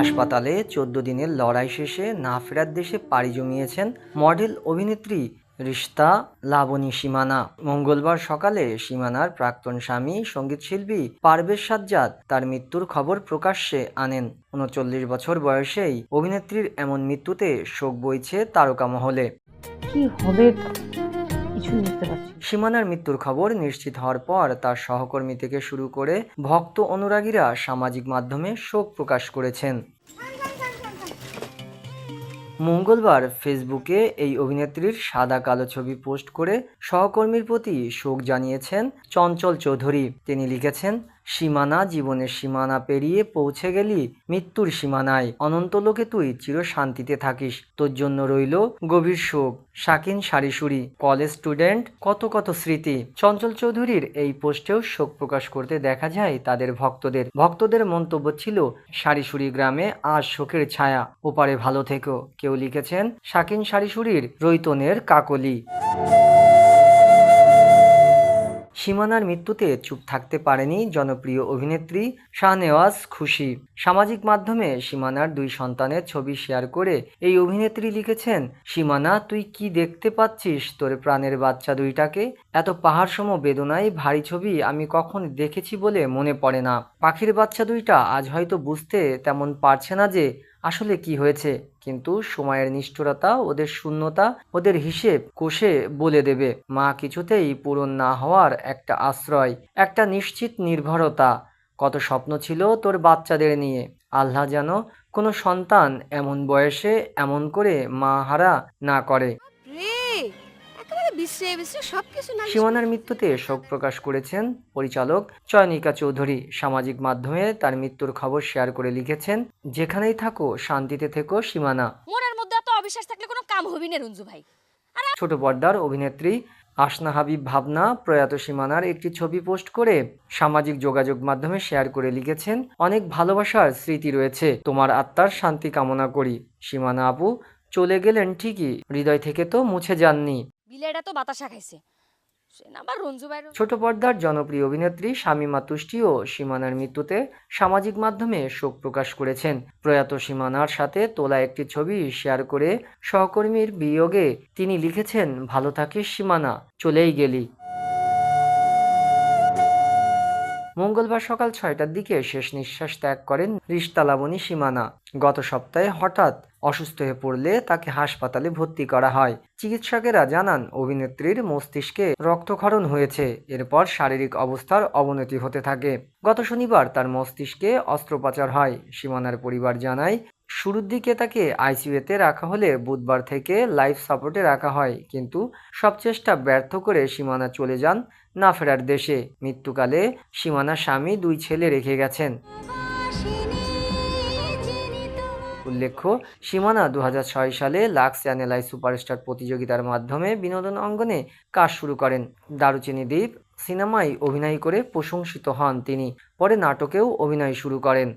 হাসপাতালে চোদ্দ দিনের লড়াই শেষে না ফেরার দেশে পাড়ি জমিয়েছেন মডেল অভিনেত্রী রিশতা লাবণী সীমানা। মঙ্গলবার সকালে সীমানার প্রাক্তন স্বামী সঙ্গীতশিল্পী পারভেজ সাজ্জাদ তার মৃত্যুর খবর প্রকাশ্যে আনেন। উনচল্লিশ বছর বয়সেই অভিনেত্রীর এমন মৃত্যুতে শোক বইছে তারকা মহলে। কি হবে? কিছুই বুঝতে পারছি সীমানার মৃত্যুর খবর নিশ্চিত হওয়ার পর তার সহকর্মী থেকে শুরু করে ভক্ত অনুরাগীরা সামাজিক মাধ্যমে শোক প্রকাশ করেছেন। মঙ্গলবার ফেসবুকে এই অভিনেত্রীর সাদা কালো ছবি পোস্ট করে সহকর্মীর প্রতি শোক জানিয়েছেন চঞ্চল চৌধুরী। তিনি লিখেছেন সীমানা, জীবনের সীমানা পেরিয়ে পৌঁছে গেলি মৃত্যুর সীমানায়। অনন্ত লোকে তুই চির শান্তিতে থাকিস। তোর জন্য রইল গভীর শোক। শাকিন সারিসুরি কলেজ স্টুডেন্ট, কত কত স্মৃতি। চঞ্চল চৌধুরীর এই পোস্টেও শোক প্রকাশ করতে দেখা যায় তাদের ভক্তদের। ভক্তদের মন্তব্য ছিল সারিসুরি গ্রামে আজ শোকের ছায়া। ওপারে ভালো থেকো। কেউ লিখেছেন, শাকিন সারিসুরির রৈতনের কাকলি। সীমানার মৃত্যুতে চুপ থাকতে পারেনি জনপ্রিয় অভিনেত্রী শাহনেওয়াজ খুশি। সামাজিক মাধ্যমে সীমানার দুই সন্তানের ছবি শেয়ার করে এই অভিনেত্রী লিখেছেন, সীমানা, তুই কি দেখতে পাচ্ছিস তোর প্রাণের বাচ্চা দুইটাকে? এত পাহাড়সম বেদনায় ভারী ছবি আমি কখন দেখেছি বলে মনে পড়ে না। পাখির বাচ্চা দুইটা আজ হয়তো বুঝতে তেমন পারছে না যে আসলে কি হয়েছে? কিন্তু সময়ের নিষ্ঠুরতা, ওদের শূন্যতা, ওদের হিসেব কোষে বলে দেবে। মা কিছুতেই পূরণ না হওয়ার একটা আশ্রয়, একটা নিশ্চিত নির্ভরতা। কত স্বপ্ন ছিল তোর বাচ্চাদের নিয়ে। আল্লাহ যেন কোনো সন্তান এমন বয়সে এমন করে মা হারা না করে। বিশ্রে বিশ্রে সবকিছু না সীমানার মৃত্যুতে শোক প্রকাশ করেছেন পরিচালক চয়নিকা চৌধুরী। সামাজিক মাধ্যমে তার মৃত্যুর খবর শেয়ার করে লিখেছেন যেখানেই থাকো শান্তিতে থেকো সীমানা। মনের মধ্যে এত অবিশ্বাস থাকলে কোনো কাম হবি না রঞ্জু ভাই। ছোট পর্দার অভিনেত্রী আসনা হাবিব ভাবনা প্রয়াত সীমানার একটি ছবি পোস্ট করে সামাজিক যোগাযোগ মাধ্যমে শেয়ার করে লিখেছেন অনেক ভালোবাসার স্মৃতি রয়েছে তোমার আত্মার শান্তি কামনা করি। সীমানা আপু চলে গেলেন ঠিকই হৃদয় থেকে তো মুছে যাননি। তো বাতাসা খাইছে। ছোট পর্দার জনপ্রিয় অভিনেত্রী শামীমা তুষ্টিও সীমানার মৃত্যুতে সামাজিক মাধ্যমে শোক প্রকাশ করেছেন। প্রয়াত সীমানার সাথে তোলা একটি ছবি শেয়ার করে সহকর্মীর বিয়োগে তিনি লিখেছেন, ভালো থাকিস সীমানা, চলেই গেলি। মঙ্গলবার সকাল ছয়টার দিকে শেষ নিঃশ্বাস ত্যাগ করেন রিশতালাবনী সীমানা। গত সপ্তাহে হঠাৎ অসুস্থ হয়ে পড়লে তাকে হাসপাতালে ভর্তি করা হয়। চিকিৎসকেরা জানান, অভিনেত্রীর মস্তিষ্কে রক্তক্ষরণ হয়েছে, এরপর শারীরিক অবস্থার অবনতি হতে থাকে। গত শনিবার তার মস্তিষ্কে অস্ত্রোপচার হয়। সীমানার পরিবার জানায়, শুরুর দিকে তাকে আইসিইউতে রাখা হলে বুধবার থেকে লাইফ সাপোর্টে রাখা হয়, কিন্তু সব চেষ্টা ব্যর্থ করে সীমানা চলে যান না ফেরার দেশে। মৃত্যুকালে সীমানা স্বামী দুই ছেলে রেখে গেছেন। উল্লেখ্য, সীমানা দু হাজার ছয় সালে লাক্স চ্যানেলাই সুপারস্টার প্রতিযোগিতার মাধ্যমে বিনোদন অঙ্গনে কাজ শুরু করেন। দারুচিনি দ্বীপ সিনেমায় অভিনয় করে প্রশংসিত হন তিনি, পরে নাটকেও অভিনয় শুরু করেন।